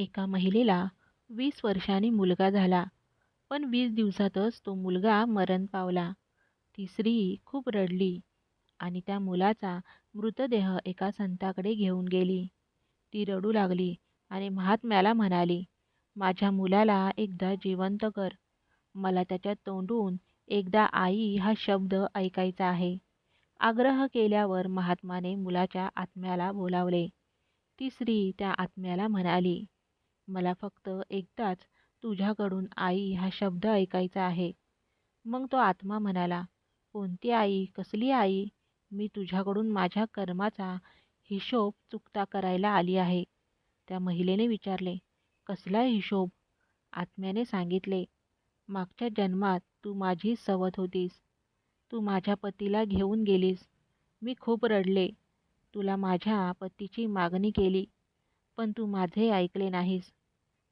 एका महिलेला वीस वर्षांनी मुलगा झाला. पण वीस दिवसातच तो मुलगा मरण पावला. ती स्त्री खूप रडली आणि त्या मुलाचा मृतदेह एका संताकडे घेऊन गेली. ती रडू लागली आणि महात्म्याला म्हणाली माझ्या मुलाला एकदा जिवंत कर. मला त्याच्या तोंडून एकदा आई हा शब्द ऐकायचा आहे. आग्रह केल्यावर महात्माने मुलाच्या आत्म्याला बोलावले. ती स्त्री त्या आत्म्याला म्हणाली मला फक्त एकदाच तुझ्याकडून आई हा शब्द ऐकायचा आहे. मग तो आत्मा म्हणाला कोणती आई? कसली आई? मी तुझ्याकडून माझ्या कर्माचा हिशोब चुकता करायला आली आहे. त्या महिलेने विचारले कसला हिशोब? आत्म्याने सांगितले मागच्या जन्मात तू माझी सवत होतीस. तू माझ्या पतीला घेऊन गेलीस. मी खूप रडले. तुला माझ्या पतीची मागणी केली. पण तू माझे ऐकले नाहीस.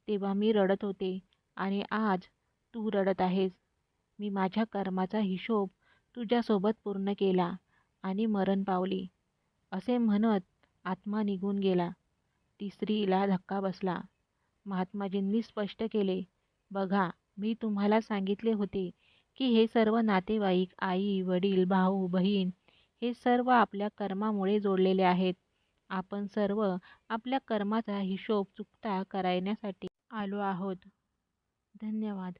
तेव्हा मी रडत होते आणि आज तू रडत आहेस. मी माझ्या कर्माचा हिशोब तुझ्यासोबत पूर्ण केला आणि मरण पावली. असे म्हणत आत्मा निघून गेला. तिसरीला धक्का बसला. महात्माजींनी स्पष्ट केले बघा मी तुम्हाला सांगितले होते की हे सर्व नातेवाईक आई वडील भाऊ बहीण हे सर्व आपल्या कर्मामुळे जोडलेले आहेत. आपण सर्व आपल्या कर्माचा हिशोब चुकता करायण्यासाठी आलो आहोत. धन्यवाद.